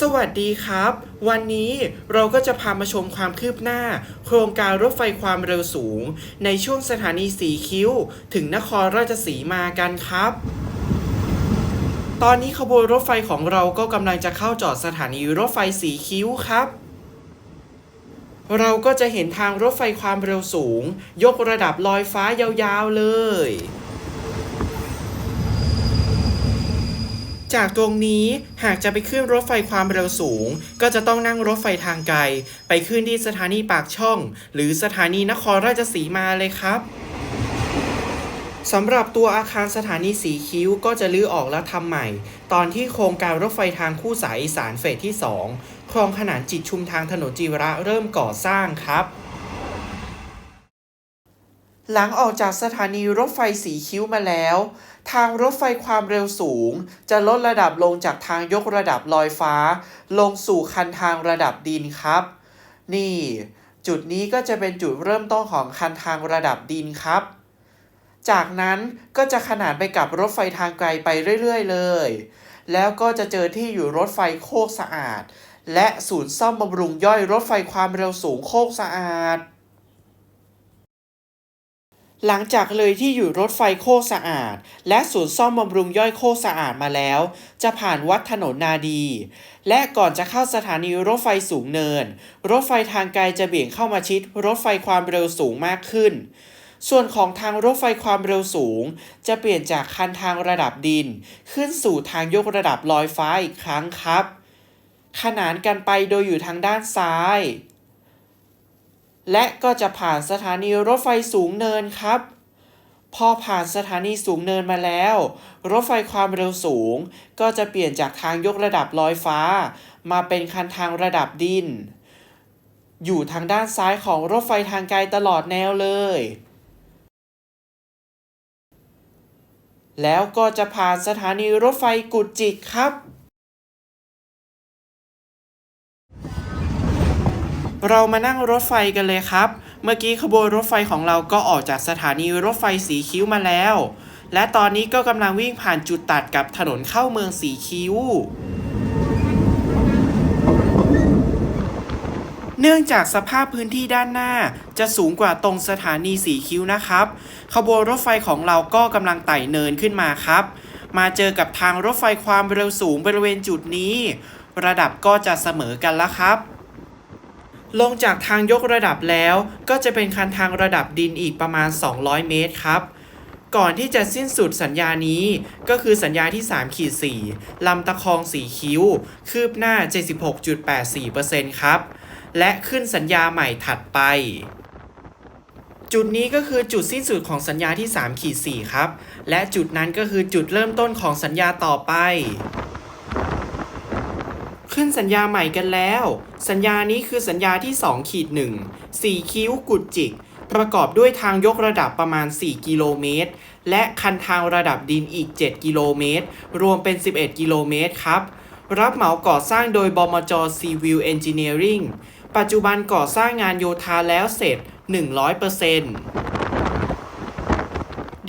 สวัสดีครับ วันนี้เราก็จะพามาชมความคืบหน้า โครงการรถไฟความเร็วสูง ในช่วงสถานีสีคิ้ว ถึงนครราชสีมากันครับ ตอนนี้ขบวนรถไฟของเราก็กำลังจะเข้าจอดสถานีรถไฟสีคิ้วครับ เราก็จะเห็นทางรถไฟความเร็วสูง ยกระดับลอยฟ้ายาวๆเลย จากตรงนี้หากจะไปขึ้นรถไฟความเร็วสูง ก็จะต้องนั่งรถไฟทางไกล ไปขึ้นที่สถานีปากช่อง หรือสถานีนครราชสีมาเลยครับสำหรับตัวอาคารสถานีสีคิ้วก็จะลื้อออกแล้วทำใหม่ ตอนที่โครงการรถไฟทางคู่สายอีสานเฟสที่ 2 คลองขนานจิตชุมทางถนนจีวระเริ่มก่อสร้างครับ หลังออกจากสถานีรถไฟสีคิ้วมาแล้ว ทางรถไฟความเร็วสูง จะลดระดับลงจากทางยกระดับลอยฟ้า ลงสู่คันทางระดับดินครับ นี่ จุดนี้ก็จะเป็นจุดเริ่มต้นของคันทางระดับดินครับ จากนั้นก็จะขนานไปกับรถไฟทางไกลไปเรื่อยๆเลย แล้วก็จะเจอที่อยู่รถไฟโคกสะอาด และศูนย์ซ่อมบำรุงย่อยรถไฟความเร็วสูงโคกสะอาด หลังจากเลยที่อยู่รถไฟโคสะอาด และศูนย์ซ่อมบำรุงย่อยโคสะอาดมาแล้ว จะผ่านวัดถนนนาดี และก่อนจะเข้าสถานีรถไฟสูงเนิน รถไฟทางไกลจะเบี่ยงเข้ามาชิด รถไฟความเร็วสูงมากขึ้น ส่วนของทางรถไฟความเร็วสูง จะเปลี่ยนจากคันทางระดับดิน ขึ้นสู่ทางยกระดับลอยฟ้าอีกครั้งครับ ขนานกันไปโดยอยู่ทางด้านซ้าย และก็จะผ่านสถานีรถไฟสูงเนินครับ พอผ่านสถานีสูงเนินมาแล้ว รถไฟความเร็วสูง ก็จะเปลี่ยนจากทางยกระดับลอยฟ้า มาเป็นคันทางระดับดิน อยู่ทางด้านซ้ายของรถไฟทางไกลตลอดแนวเลย แล้วก็จะผ่านสถานีรถไฟกุดจิกครับ เรามานั่งรถไฟกันเลยครับ เมื่อกี้ขบวนรถไฟของเราก็ออกจากสถานีรถไฟสีคิ้วมาแล้ว และตอนนี้ก็กำลังวิ่งผ่านจุดตัดกับถนนเข้าเมืองสีคิ้ว เนื่องจากสภาพพื้นที่ด้านหน้าจะสูงกว่าตรงสถานีสีคิ้วนะครับ ขบวนรถไฟของเราก็กำลังไต่เนินขึ้นมาครับ มาเจอกับทางรถไฟความเร็วสูงบริเวณจุดนี้ ระดับก็จะเสมอกันแล้วครับ ลงจากทางยกระดับแล้วก็จะเป็นคันทางระดับดินอีกประมาณ 200 เมตรครับ ก่อนที่จะสิ้นสุดสัญญานี้ก็คือสัญญาที่3ขีด4ลำตะคองสีคิ้ว คืบหน้า 76.84%ครับ และขึ้นสัญญาใหม่ถัดไป จุดนี้ก็คือจุดสิ้นสุดของสัญญาที่3ขีด4ครับ และจุดนั้นก็คือจุดเริ่มต้นของสัญญาต่อไป ขึ้นสัญญาใหม่กันแล้ว สัญญานี้คือสัญญาที่2ขีด1 4 คิ้วกุดจิก ประกอบด้วยทางยกระดับประมาณ 4 กิโลเมตร และคันทางระดับดินอีก 7 กิโลเมตร รวมเป็น 11 กิโลเมตรครับ รับเหมาก่อสร้างโดยบมจ Civil Engineering ปัจจุบันก่อสร้างงานโยธาแล้วเสร็จ 100%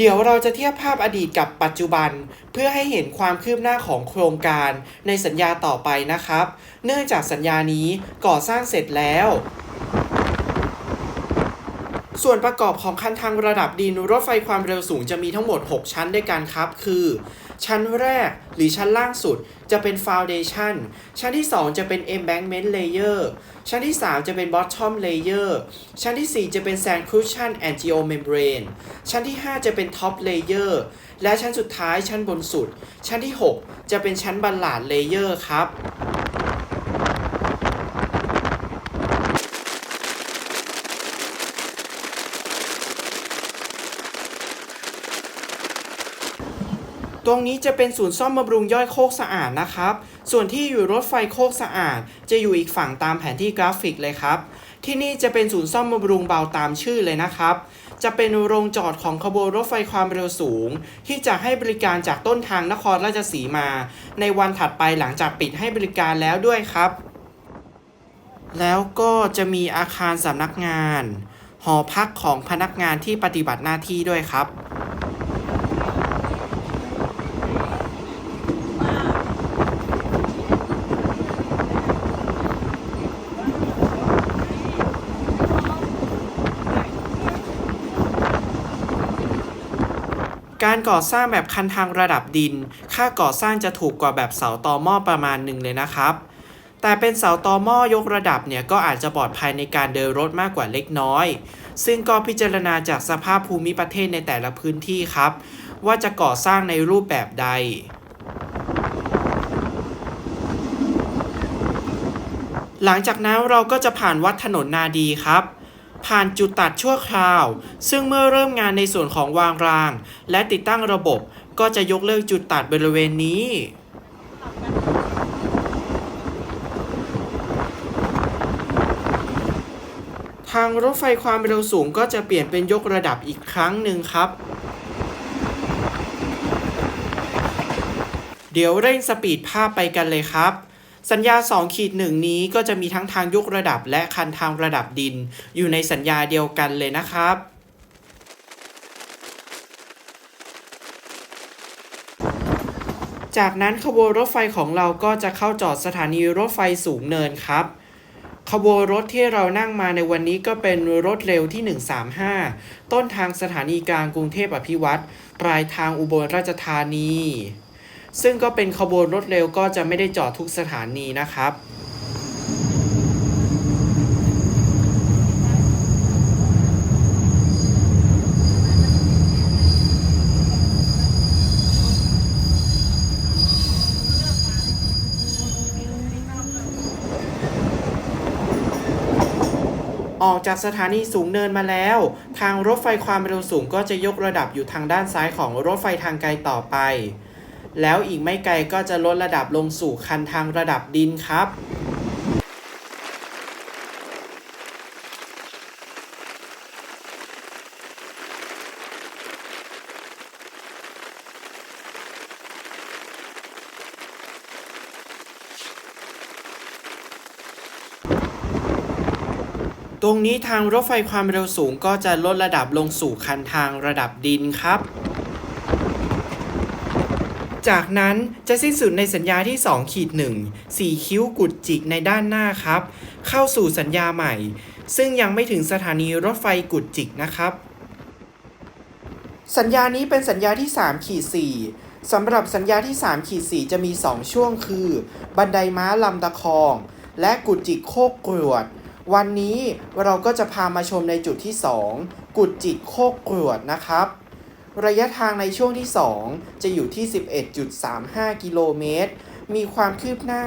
เดี๋ยวเราจะเทียบภาพอดีตกับปัจจุบัน เพื่อให้เห็นความคืบหน้าของโครงการในสัญญาต่อไปนะครับ เนื่องจากสัญญานี้ก่อสร้างเสร็จแล้ว ส่วนประกอบของคันทางระดับดินรถไฟความเร็วสูงจะมีทั้งหมด 6 ชั้นด้วยกันครับ คือ ชั้นแรกหรือชั้นล่างสุดจะเป็น Foundation ชั้นที่ 2 จะเป็น Embankment Layer ชั้นที่ 3 จะเป็น Bottom Layer ชั้นที่ 4 จะเป็น Sand Cushion and Geomembrane ชั้นที่ 5 จะเป็น Top Layer และชั้นสุดท้ายชั้นบนสุด ชั้นที่ 6 จะเป็นชั้นบัลลาด Layer ครับ ตรงนี้จะเป็นศูนย์ซ่อมบำรุงย่อยโคกสะอาดนะครับ ส่วนที่อยู่รถไฟโคกสะอาด จะอยู่อีกฝั่งตามแผนที่กราฟิกเลยครับ ที่นี่จะเป็นศูนย์ซ่อมบำรุงเบาตามชื่อเลยนะครับ จะเป็นโรงจอดของขบวนรถไฟความเร็วสูง ที่จะให้บริการจากต้นทางนครราชสีมา ในวันถัดไปหลังจากปิดให้บริการแล้วด้วยครับ แล้วก็จะมีอาคารสำนักงาน หอพักของพนักงานที่ปฏิบัติหน้าที่ด้วยครับ การก่อสร้างแบบคันทางระดับดิน ค่าก่อสร้างจะถูกกว่าแบบเสาตอหม้อประมาณหนึ่งเลยนะครับ แต่เป็นเสาตอหม้อยกระดับเนี่ยก็อาจจะปลอดภัยในการเดินรถมากกว่าเล็กน้อย ซึ่งก็พิจารณาจากสภาพภูมิประเทศในแต่ละพื้นที่ครับ ว่าจะก่อสร้างในรูปแบบใดหลังจากนั้นเราก็จะผ่านวัดถนนนาดีครับ ผ่านจุดตัดชั่วคราว ซึ่งเมื่อเริ่มงานในส่วนของวางราง และติดตั้งระบบ ก็จะยกเลิกจุดตัดบริเวณนี้ทางรถไฟความเร็วสูงก็จะเปลี่ยนเป็นยกระดับอีกครั้งหนึ่งครับ เดี๋ยวเร่งสปีดภาพไปกันเลยครับ สัญญา2ขีดหนึ่งนี้ก็จะมีทั้งทางยกระดับและคันทางระดับดิน อยู่ในสัญญาเดียวกันเลยนะครับจากนั้นขบวนรถไฟของเราก็จะเข้าจอดสถานีรถไฟสูงเนินครับ ขบวนรถที่เรานั่งมาในวันนี้ก็เป็นรถเร็วที่ 135 ต้นทางสถานีกลางกรุงเทพอภิวัตรปลายทางอุบลราชธานี ซึ่งก็เป็นขบวนรถเร็วก็จะไม่ได้จอดทุกสถานีนะครับออกจากสถานีสูงเนินมาแล้ว ทางรถไฟความเร็วสูงก็จะยกระดับอยู่ทางด้านซ้ายของรถไฟทางไกลต่อไป แล้วอีกไม่ไกลก็จะลดระดับลงสู่คันทางระดับดินครับตรงนี้ทางรถไฟความเร็วสูงก็จะลดระดับลงสู่คันทางระดับดินครับ จากนั้นจะสิ้นสุดในสัญญาที่2ขีด1 4 คิ้วกุดจิกในด้านหน้าครับ เข้าสู่สัญญาใหม่ ซึ่งยังไม่ถึงสถานีรถไฟกุดจิกนะครับ สัญญานี้เป็นสัญญาที่3ขีด4สำหรับสัญญาที่3ขีด4จะมี 2 ช่วงคือ บันไดม้าลำตะคอง และกุดจิกโคกกรวด วันนี้เราก็จะพามาชมในจุดที่ 2 กุดจิกโคกกรวดนะครับ ระยะทางในช่วงที่ 2 จะอยู่ที่ 11.35 กิโลเมตร มีความคืบหน้า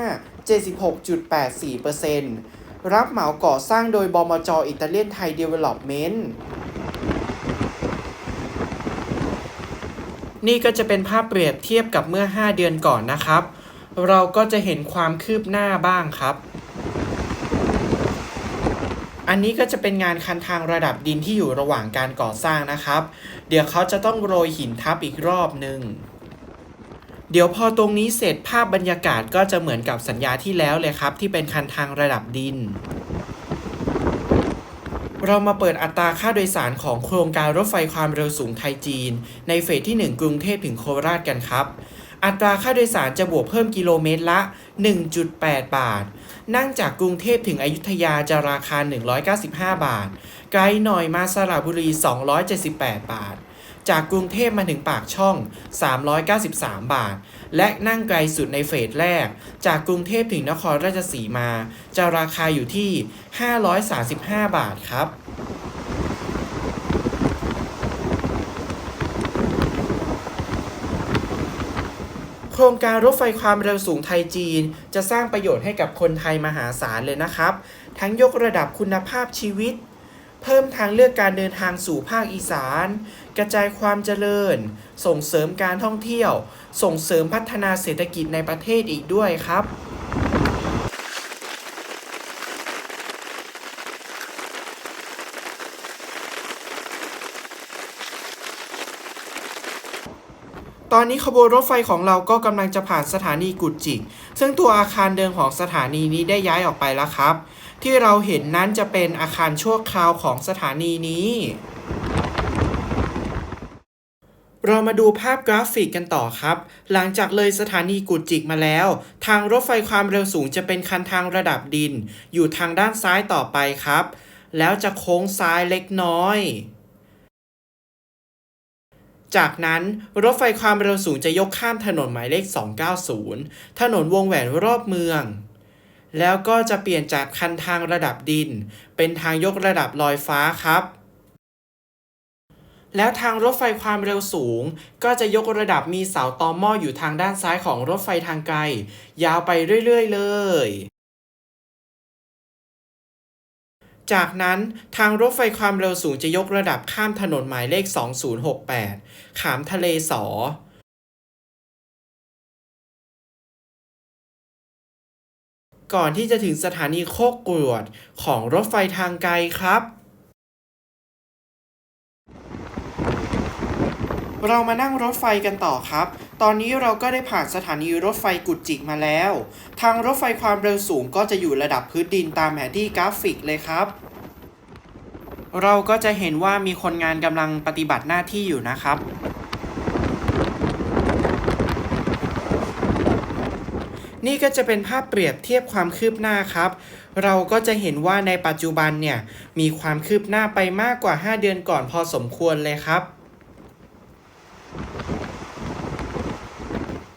76.84%รับเหมาก่อสร้างโดยบมจอิตาเลียนไทยเดเวล็อปเมนต์นี่ก็จะเป็นภาพเปรียบเทียบกับเมื่อ 5 เดือนก่อนนะครับ เราก็จะเห็นความคืบหน้าบ้างครับ อันนี้ก็จะเป็นงานคันทางระดับดินที่อยู่ระหว่างการก่อสร้างนะครับ เดี๋ยวเขาจะต้องโรยหินทับอีกรอบหนึ่งเดี๋ยวพอตรงนี้เสร็จภาพบรรยากาศก็จะเหมือนกับสัญญาที่แล้วเลยครับ ที่เป็นคันทางระดับดิน เรามาเปิดอัตราค่าโดยสารของโครงการรถไฟความเร็วสูงไทยจีน ในเฟสที่ 1 กรุงเทพถึงโคราชกันครับ อัตราค่าโดยสารจะบวกเพิ่มกิโลเมตรละ 1.8 บาท นั่งจากกรุงเทพถึงอยุธยาจะราคา 195 บาท ไกลหน่อยมาสระบุรี 278 บาท จากกรุงเทพมาถึงปากช่อง 393 บาท และนั่งไกลสุดในเฟสแรก จากกรุงเทพถึงนครราชสีมา จะราคาอยู่ที่ 535 บาทครับ โครงการรถไฟความเร็วสูงไทยจีน จะสร้างประโยชน์ให้กับคนไทยมหาศาลเลยนะครับ ทั้งยกระดับคุณภาพชีวิต เพิ่มทางเลือกการเดินทางสู่ภาคอีสาน กระจายความเจริญ ส่งเสริมการท่องเที่ยว ส่งเสริมพัฒนาเศรษฐกิจในประเทศอีกด้วยครับ ตอนนี้ขบวนรถไฟของเราก็กำลังจะผ่านสถานีกุจิก ซึ่งตัวอาคารเดิมของสถานีนี้ได้ย้ายออกไปแล้วครับ ที่เราเห็นนั้นจะเป็นอาคารชั่วคราวของสถานีนี้ เรามาดูภาพกราฟิกกันต่อครับ หลังจากเลยสถานีกุจิกมาแล้ว ทางรถไฟความเร็วสูงจะเป็นคันทางระดับดิน อยู่ทางด้านซ้ายต่อไปครับ แล้วจะโค้งซ้ายเล็กน้อย จากนั้นรถไฟความเร็วสูงจะยกข้ามถนนหมายเลข 290 ถนนวงแหวนรอบเมือง แล้วก็จะเปลี่ยนจากคันทางระดับดิน เป็นทางยกระดับลอยฟ้าครับ แล้วทางรถไฟความเร็วสูง ก็จะยกระดับมีเสาตอมออยู่ทางด้านซ้ายของรถไฟทางไกล ยาวไปเรื่อยๆ เลยจากนั้นทางรถไฟความเร็วสูงจะยกระดับข้ามถนนหมายเลข 2068 ขามทะเลสอก่อนที่จะถึงสถานีโคกกรวดของรถไฟทางไกลครับ เรามานั่งรถไฟกันต่อครับ ตอนนี้เราก็ได้ผ่านสถานีรถไฟกุดจิกมาแล้ว ทางรถไฟความเร็วสูงก็จะอยู่ระดับพื้นดินตามแผนที่กราฟิกเลยครับ เราก็จะเห็นว่ามีคนงานกำลังปฏิบัติหน้าที่อยู่นะครับ นี่ก็จะเป็นภาพเปรียบเทียบความคืบหน้าครับ เราก็จะเห็นว่าในปัจจุบันเนี่ย มีความคืบหน้าไปมากกว่า 5 เดือนก่อนพอสมควรเลยครับ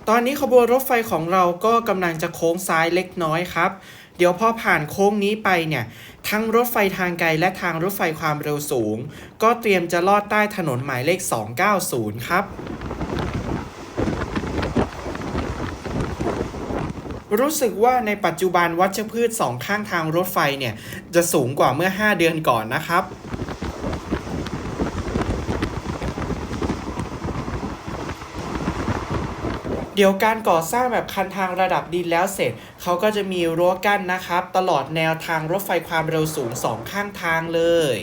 ตอนนี้ขบวนรถไฟของเราก็กำลังจะโค้งซ้ายเล็กน้อยครับ เดี๋ยวพอผ่านโค้งนี้ไปเนี่ย ทั้งรถไฟทางไกลและทางรถไฟความเร็วสูง ก็เตรียมจะลอดใต้ถนนหมายเลข 290 ครับ รู้สึกว่าในปัจจุบันวัชพืชสองข้างทางรถไฟเนี่ย จะสูงกว่าเมื่อ 5 เดือนก่อนนะครับ เดี๋ยวการก่อสร้างแบบคันทางระดับดินแล้วเสร็จ เขาก็จะมีรั้วกั้นนะครับ ตลอดแนวทางรถไฟความเร็วสูงสองข้างทางเลย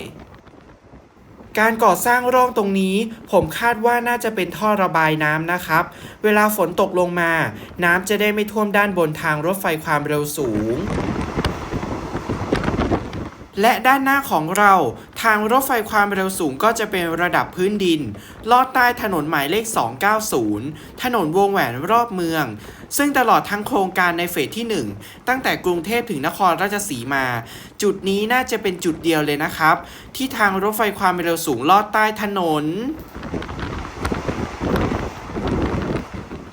การก่อสร้างร่องตรงนี้ ผมคาดว่าน่าจะเป็นท่อระบายน้ำนะครับ เวลาฝนตกลงมา น้ำจะได้ไม่ท่วมด้านบนทางรถไฟความเร็วสูง และด้านหน้าของเราทางรถไฟความเร็วสูงก็จะเป็นระดับพื้นดิน ลอดใต้ถนนหมายเลข 290 ถนนวงแหวนรอบเมือง ซึ่งตลอดทั้งโครงการในเฟสที่ 1 ตั้งแต่กรุงเทพถึงนครราชสีมา จุดนี้น่าจะเป็นจุดเดียวเลยนะครับ ที่ทางรถไฟความเร็วสูงลอดใต้ถนน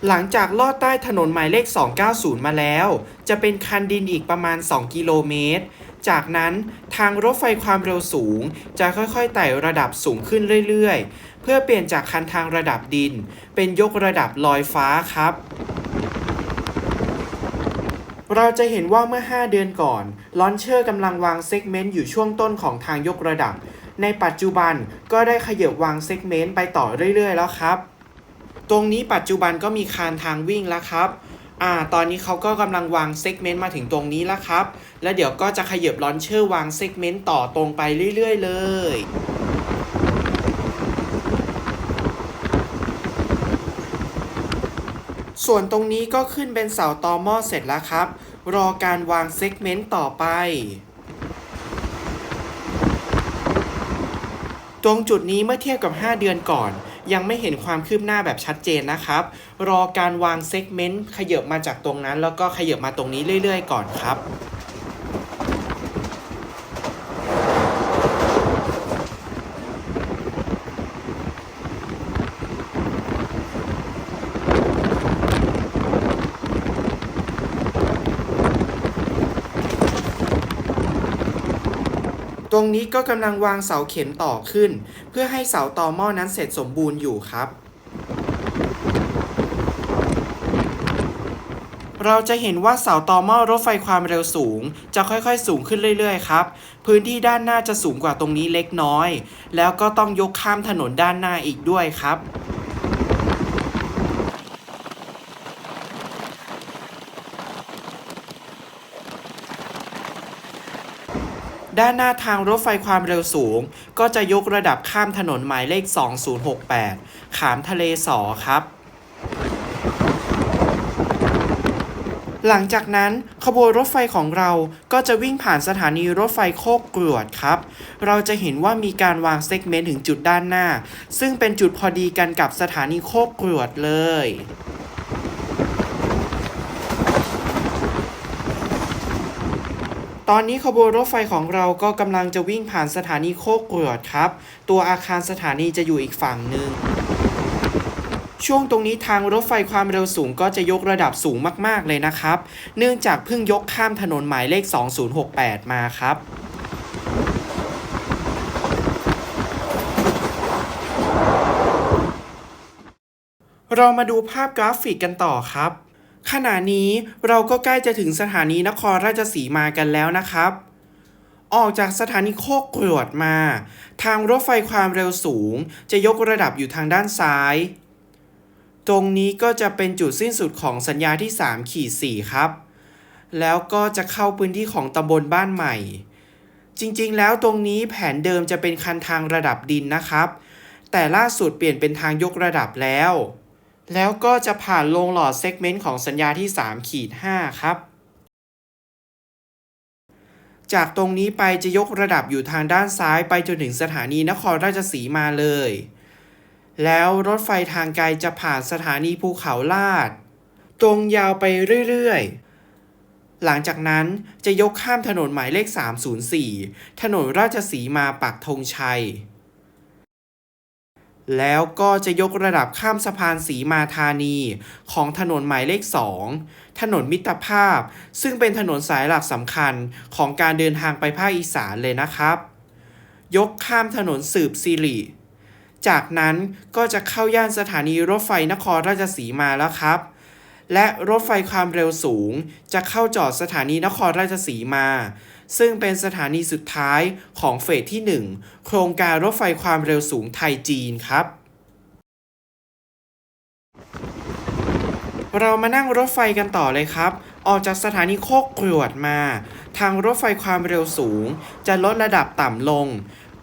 หลังจากลอดใต้ถนนหมายเลข 290 มาแล้ว จะเป็นคันดินอีกประมาณ 2 กิโลเมตร จากนั้นทางรถไฟความเร็วสูง จะค่อยๆไต่ระดับสูงขึ้นเรื่อยๆ เพื่อเปลี่ยนจากคันทางระดับดิน เป็นยกระดับลอยฟ้าครับ เราจะเห็นว่าเมื่อ 5 เดือนก่อนลอนเชอร์กำลังวางเซกเมนต์อยู่ช่วงต้นของทางยกระดับ ในปัจจุบันก็ได้ขยับวางเซกเมนต์ไปต่อเรื่อยๆ แล้วครับ ตรงนี้ปัจจุบันก็มีคานทางวิ่งแล้วครับอ่าตอนนี้เขาก็กำลังวางเซกเมนต์มาถึงตรงนี้แล้วครับ แล้วเดี๋ยวก็จะขยับลอนเชอร์วางเซกเมนต์ต่อตรงไปเรื่อย ๆ เลยส่วนตรงนี้ก็ขึ้นเป็นเสาตอหม้อเสร็จแล้วครับ รอการวางเซกเมนต์ต่อไป ตรงจุดนี้เมื่อเทียบกับ 5 เดือนก่อน ยังไม่เห็นความคืบหน้าแบบชัดเจนนะครับ รอการวางเซกเมนต์ขยับมาจากตรงนั้น แล้วก็ขยับมาตรงนี้เรื่อย ๆ ก่อนครับ รงนี้ก็กำลังวางเสาเข็มต่อขึ้น เพื่อให้เสาต่อหม้อนั้นเสร็จสมบูรณ์อยู่ครับ เราจะเห็นว่าเสาต่อหม้อรถไฟความเร็วสูง จะค่อยๆสูงขึ้นเรื่อยๆครับ พื้นที่ด้านหน้าจะสูงกว่าตรงนี้เล็กน้อย แล้วก็ต้องยกข้ามถนนด้านหน้าอีกด้วยครับ ด้านหน้าทางรถไฟความเร็วสูง ก็จะยกระดับข้ามถนนหมายเลข 2068 ขามทะเลสอครับ หลังจากนั้นขบวนรถไฟของเราก็จะวิ่งผ่านสถานีรถไฟโคกกรวดครับ เราจะเห็นว่ามีการวางเซกเมนต์ถึงจุดด้านหน้า ซึ่งเป็นจุดพอดีกันกับสถานีโคกกรวดเลย ตอนนี้ขบวนรถไฟของเราก็กำลังจะวิ่งผ่านสถานีโคกกรวดครับ ตัวอาคารสถานีจะอยู่อีกฝั่งหนึ่ง ช่วงตรงนี้ทางรถไฟความเร็วสูงก็จะยกระดับสูงมากๆเลยนะครับ เนื่องจากเพิ่งยกข้ามถนนหมายเลข 2068 มาครับเรามาดูภาพกราฟิกกันต่อครับ ขณะนี้เราก็ใกล้จะถึงสถานีนครราชสีมากันแล้วนะครับ ออกจากสถานีโคกกรวดมา ทางรถไฟความเร็วสูง จะยกระดับอยู่ทางด้านซ้าย ตรงนี้ก็จะเป็นจุดสิ้นสุดของสัญญาที่3ขีด4ครับ แล้วก็จะเข้าพื้นที่ของตำบลบ้านใหม่ จริงๆ แล้วตรงนี้แผนเดิมจะเป็นคันทางระดับดินนะครับ แต่ล่าสุดเปลี่ยนเป็นทางยกระดับแล้ว แล้วก็จะผ่านลงหลอดเซกเมนต์ของสัญญาที่3ขีด5ครับ จากตรงนี้ไปจะยกระดับอยู่ทางด้านซ้ายไปจนถึงสถานีนครราชสีมาเลย แล้วรถไฟทางไกลจะผ่านสถานีภูเขาลาด ตรงยาวไปเรื่อยๆ หลังจากนั้นจะยกข้ามถนนหมายเลข 304 ถนนราชสีมาปักธงชัย แล้วก็จะยกระดับข้ามสะพานสีมาธานี ของถนนหมายเลข 2 ถนนมิตรภาพ ซึ่งเป็นถนนสายหลักสำคัญของการเดินทางไปภาคอีสานเลยนะครับ ยกข้ามถนนสืบสิริ จากนั้นก็จะเข้าย่านสถานีรถไฟนครราชสีมาแล้วครับ และรถไฟความเร็วสูง จะเข้าจอดสถานีนครราชสีมา ซึ่งเป็นสถานีสุดท้ายของเฟสที่ 1 โครงการรถไฟความเร็วสูงไทยจีนครับ เรามานั่งรถไฟกันต่อเลยครับ ออกจากสถานีโคกกรวดมา ทางรถไฟความเร็วสูง จะลดระดับต่ำลง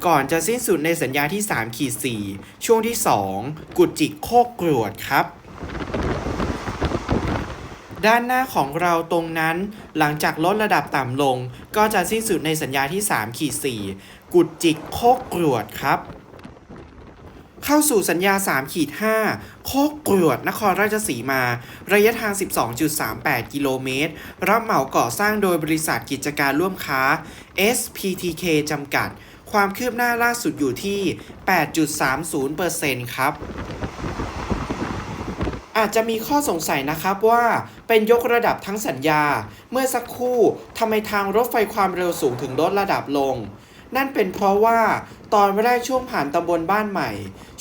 ก่อนจะสิ้นสุดในสัญญาที่3ขีด4ช่วงที่ 2 กุดจิกโคกกรวดครับ ด้านหน้าของเราตรงนั้นหลังจากลดระดับต่ำลง ก็จะสิ้นสุดในสัญญาที่3ขีด4กุดจิกโคกกรวดครับ เข้าสู่สัญญา3ขีด5โคกกรวดนครราชสีมา ระยะทาง 12.38 กิโลเมตร รับเหมาก่อสร้างโดยบริษัทกิจการร่วมค้า SPTK จำกัด ความคืบหน้าล่าสุดอยู่ที่ 8.30%ครับ อาจจะมีข้อสงสัยนะครับว่าเป็นยกระดับทั้งสัญญา เมื่อสักครู่ทำไมทางรถไฟความเร็วสูงถึงลดระดับลง นั่นเป็นเพราะว่าตอนแรกช่วงผ่านตำบลบ้านใหม่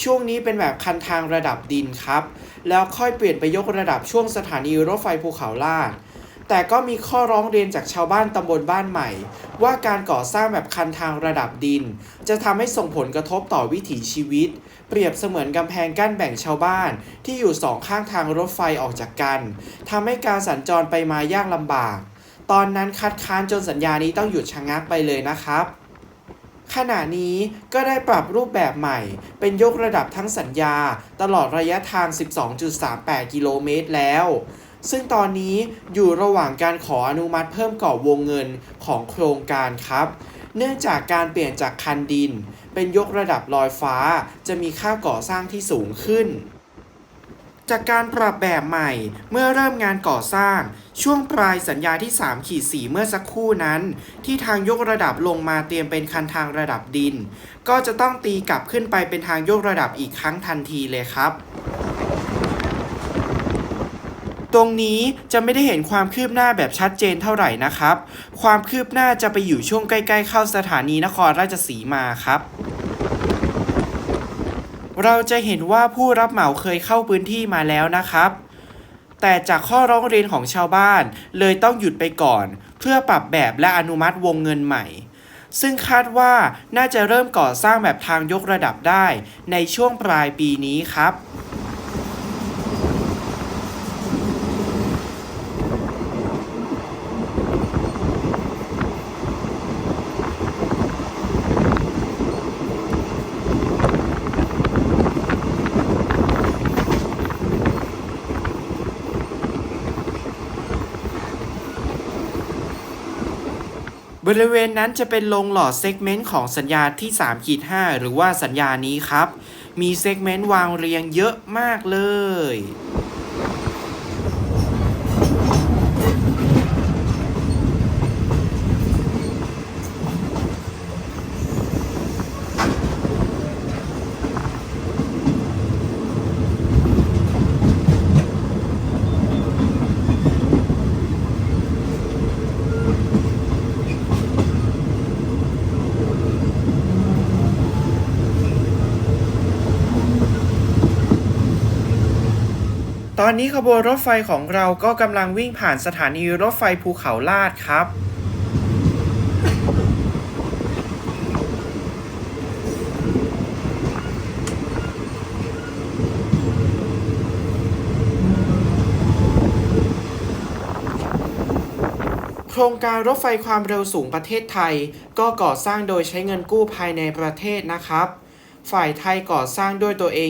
ช่วงนี้เป็นแบบคันทางระดับดินครับ แล้วค่อยเปลี่ยนไปยกระดับช่วงสถานีรถไฟภูเขาลาดแต่ก็มีข้อร้องเรียนจากชาวบ้านตำบลบ้านใหม่ ว่าการก่อสร้างแบบคันทางระดับดิน จะทำให้ส่งผลกระทบต่อวิถีชีวิต เปรียบเสมือนกำแพงกั้นแบ่งชาวบ้านที่อยู่สองข้างทางรถไฟออกจากกันทำให้การสัญจรไปมายากลำบาก ตอนนั้นคัดค้านจนสัญญานี้ต้องหยุดชะงักไปเลยนะครับขณะนี้ก็ได้ปรับรูปแบบใหม่ เป็นยกระดับทั้งสัญญาตลอดระยะทาง 12.38 กิโลเมตรแล้ว ซึ่งตอนนี้อยู่ระหว่างการขออนุมัติเพิ่มกรอบวงเงินของโครงการครับ เนื่องจากการเปลี่ยนจากคันดิน เป็นยกระดับลอยฟ้าจะมีค่าก่อสร้างที่สูงขึ้น จากการปรับแบบใหม่เมื่อเริ่มงานก่อสร้าง ช่วงปลายสัญญาที่3ขีดสีเมื่อสักครู่นั้น ที่ทางยกระดับลงมาเตรียมเป็นคันทางระดับดิน ก็จะต้องตีกลับขึ้นไปเป็นทางยกระดับอีกครั้งทันทีเลยครับ ตรงนี้จะไม่ได้เห็นความคืบหน้าแบบชัดเจนเท่าไหร่นะครับ ความคืบหน้าจะไปอยู่ช่วงใกล้ๆเข้าสถานีนครราชสีมาครับเราจะเห็นว่าผู้รับเหมาเคยเข้าพื้นที่มาแล้วนะครับ แต่จากข้อร้องเรียนของชาวบ้านเลยต้องหยุดไปก่อน เพื่อปรับแบบและอนุมัติวงเงินใหม่ ซึ่งคาดว่าน่าจะเริ่มก่อสร้างแบบทางยกระดับได้ในช่วงปลายปีนี้ครับ ริเวณนั้นจะเป็นลงหลอดเซกเมนต์ของสัญญาที่3ขีด5หรือว่าสัญญานี้ครับ มีเซกเมนต์วางเรียงเยอะมากเลย อนนี้ขบวนรถไฟของเราก็กำลังวิ่งผ่านสถานีรถไฟภูเขาลาดครับ โครงการรถไฟความเร็วสูงประเทศไทย ก็ก่อสร้างโดยใช้เงินกู้ภายในประเทศนะครับ ฝ่ายไทยก่อสร้างด้วยตัวเอง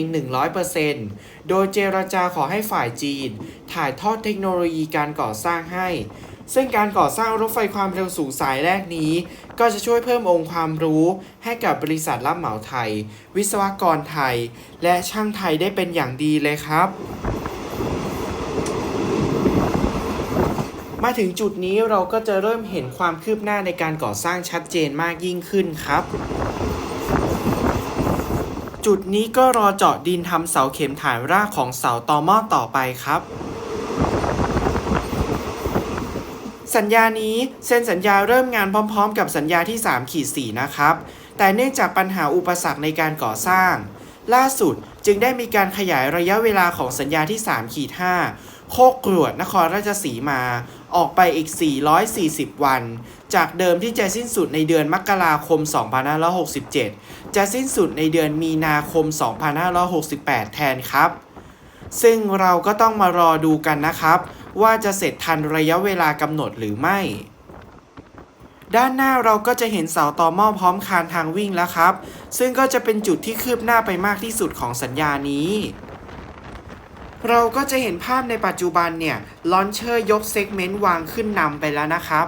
100%โดยเจรจาขอให้ฝ่ายจีน ถ่ายทอดเทคโนโลยีการก่อสร้างให้ ซึ่งการก่อสร้างรถไฟความเร็วสูงสายแรกนี้ ก็จะช่วยเพิ่มองค์ความรู้ให้กับบริษัทรับเหมาไทย วิศวกรไทย และช่างไทยได้เป็นอย่างดีเลยครับมาถึงจุดนี้เราก็จะเริ่มเห็นความคืบหน้าในการก่อสร้างชัดเจนมากยิ่งขึ้นครับ จุดนี้ก็รอเจาะดินทำเสาเข็มฐานรากของเสาตอหม้อต่อไปครับ สัญญานี้เซ็นสัญญาเริ่มงานพร้อมๆ กับสัญญาที่3ขีด4นะครับ แต่เนื่องจากปัญหาอุปสรรคในการก่อสร้าง ล่าสุดจึงได้มีการขยายระยะเวลาของสัญญาที่3ขีด5โคกกรวดนครราชสีมา ออกไปอีก 440 วัน จากเดิมที่จะสิ้นสุดในเดือนมกราคม 2567 จะสิ้นสุดในเดือนมีนาคม 2568 แทนครับ ซึ่งเราก็ต้องมารอดูกันนะครับ ว่าจะเสร็จทันระยะเวลากำหนดหรือไม่ ด้านหน้าเราก็จะเห็นเสาต่อหม้อพร้อมคานทางวิ่งแล้วครับ ซึ่งก็จะเป็นจุดที่คืบหน้าไปมากที่สุดของสัญญานี้ เราก็จะเห็นภาพในปัจจุบันเนี่ยลอนเชอร์ยกเซกเมนต์วางขึ้นนำไปแล้วนะครับ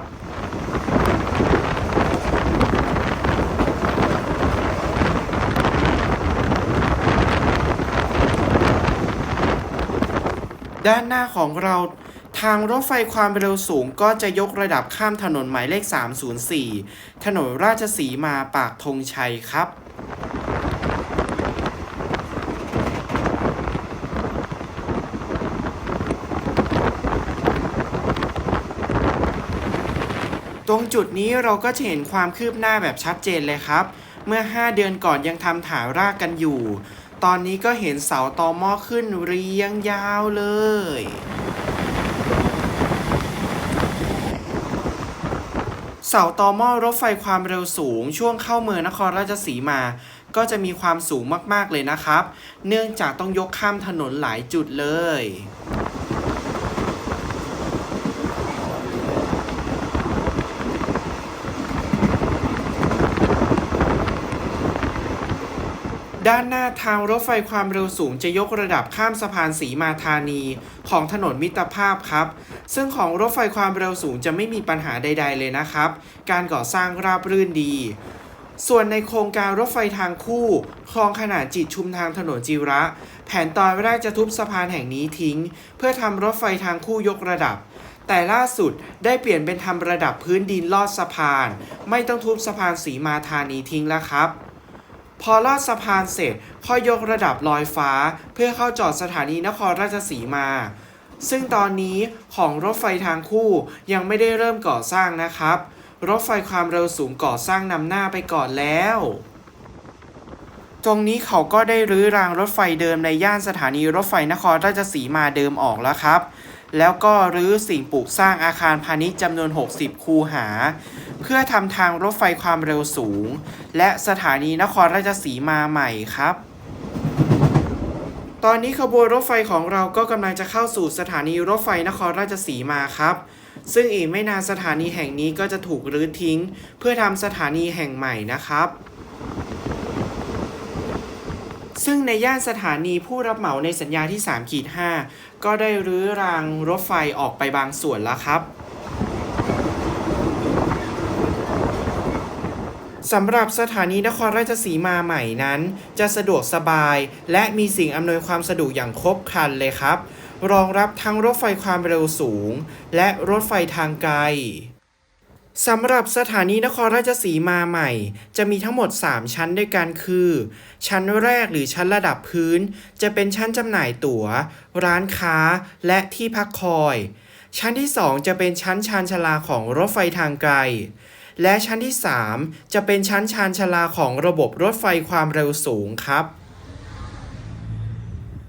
ด้านหน้าของเราทางรถไฟความเร็วสูงก็จะยกระดับข้ามถนนหมายเลข 304 ถนนราชสีมาปากธงชัยครับ ตรงจุดนี้เราก็จะเห็นความคืบหน้าแบบชัดเจนเลยครับ เมื่อ 5 เดือนก่อนยังทำฐานรากกันอยู่ ตอนนี้ก็เห็นเสาตอหม้อขึ้นเรียงยาวเลยเสาตอหม้อรถไฟความเร็วสูง ช่วงเข้าเมืองนครราชสีมา ก็จะมีความสูงมากๆเลยนะครับ เนื่องจากต้องยกข้ามถนนหลายจุดเลย ด้านหน้าทางรถไฟความเร็วสูงจะยกระดับข้ามสะพานสีมาธานี ของถนนมิตรภาพครับ ซึ่งของรถไฟความเร็วสูงจะไม่มีปัญหาใด ๆ เลยนะครับ การก่อสร้างราบรื่นดี ส่วนในโครงการรถไฟทางคู่คลองขนานจิตชุมทางถนนจิระ แผนตอนแรกจะทุบสะพานแห่งนี้ทิ้ง เพื่อทำรถไฟทางคู่ยกระดับแต่ล่าสุดได้เปลี่ยนเป็นทำระดับพื้นดินลอดสะพาน ไม่ต้องทุบสะพานสีมาธานีทิ้งแล้วครับ พอลอดสะพานเสร็จค่อยยกระดับลอยฟ้า เพื่อเข้าจอดสถานีนครราชสีมา ซึ่งตอนนี้ของรถไฟทางคู่ยังไม่ได้เริ่มก่อสร้างนะครับ รถไฟความเร็วสูงก่อสร้างนำหน้าไปก่อนแล้ว ตรงนี้เขาก็ได้รื้อรางรถไฟเดิมในย่านสถานีรถไฟนครราชสีมาเดิมออกแล้วครับ แล้วก็รื้อสิ่งปลูกสร้างอาคารพาณิชย์จำนวน 60 คูหา เพื่อทำทางรถไฟความเร็วสูง และสถานีนครราชสีมาใหม่ครับ ตอนนี้ขบวนรถไฟของเราก็กำลังจะเข้าสู่สถานีรถไฟนครราชสีมาครับ ซึ่งอีกไม่นานสถานีแห่งนี้ก็จะถูกรื้อทิ้ง เพื่อทำสถานีแห่งใหม่นะครับ ซึ่งในย่านสถานีผู้รับเหมาในสัญญาที่3ขีด5ก็ได้รื้อรางรถไฟออกไปบางส่วนแล้วครับสำหรับสถานีนครราชสีมาใหม่นั้น จะสะดวกสบาย และมีสิ่งอำนวยความสะดวกอย่างครบครันเลยครับ รองรับทั้งรถไฟความเร็วสูง และรถไฟทางไกล สำหรับสถานีนครราชสีมาใหม่ จะมีทั้งหมด 3 ชั้นด้วยกันคือ ชั้นแรกหรือชั้นระดับพื้น จะเป็นชั้นจำหน่ายตั๋ว ร้านค้าและที่พักคอย ชั้นที่ 2 จะเป็นชั้นชานชาลาของรถไฟทางไกล และชั้นที่ 3 จะเป็นชั้นชานชาลาของระบบรถไฟความเร็วสูงครับ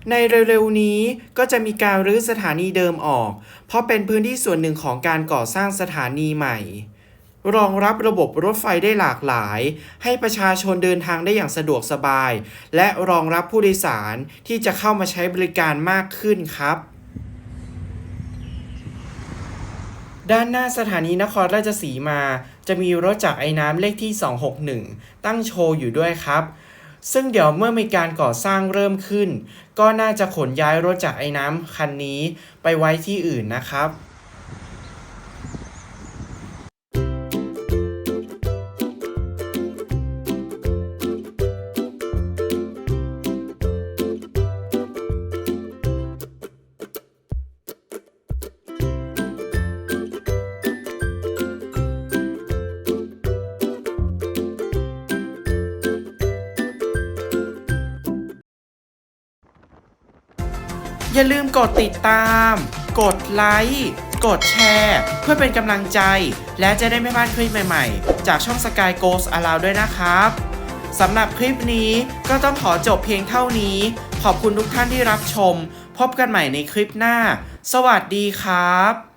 ในเร็วๆนี้ก็จะมีการรื้อสถานีเดิมออก เพราะเป็นพื้นที่ส่วนหนึ่งของการก่อสร้างสถานีใหม่ รองรับระบบรถไฟได้หลากหลาย ให้ประชาชนเดินทางได้อย่างสะดวกสบาย และรองรับผู้โดยสารที่จะเข้ามาใช้บริการมากขึ้นครับ ด้านหน้าสถานีนครราชสีมา จะมีรถจากไอ้น้ำเลขที่ 261 ตั้งโชว์อยู่ด้วยครับ ซึ่งเดี๋ยวเมื่อมีการก่อสร้างเริ่มขึ้น ก็น่าจะขนย้ายรถจากไอ้น้ำคันนี้ไปไว้ที่อื่นนะครับ อย่าลืมกดติดตาม กดไลค์ กดแชร์ เพื่อเป็นกำลังใจ และจะได้ไม่พลาดคลิปใหม่ๆ จากช่อง Sky Goes Aloud ด้วยนะครับสำหรับคลิปนี้ก็ต้องขอจบเพียงเท่านี้ ขอบคุณทุกท่านที่รับชม พบกันใหม่ในคลิปหน้า สวัสดีครับ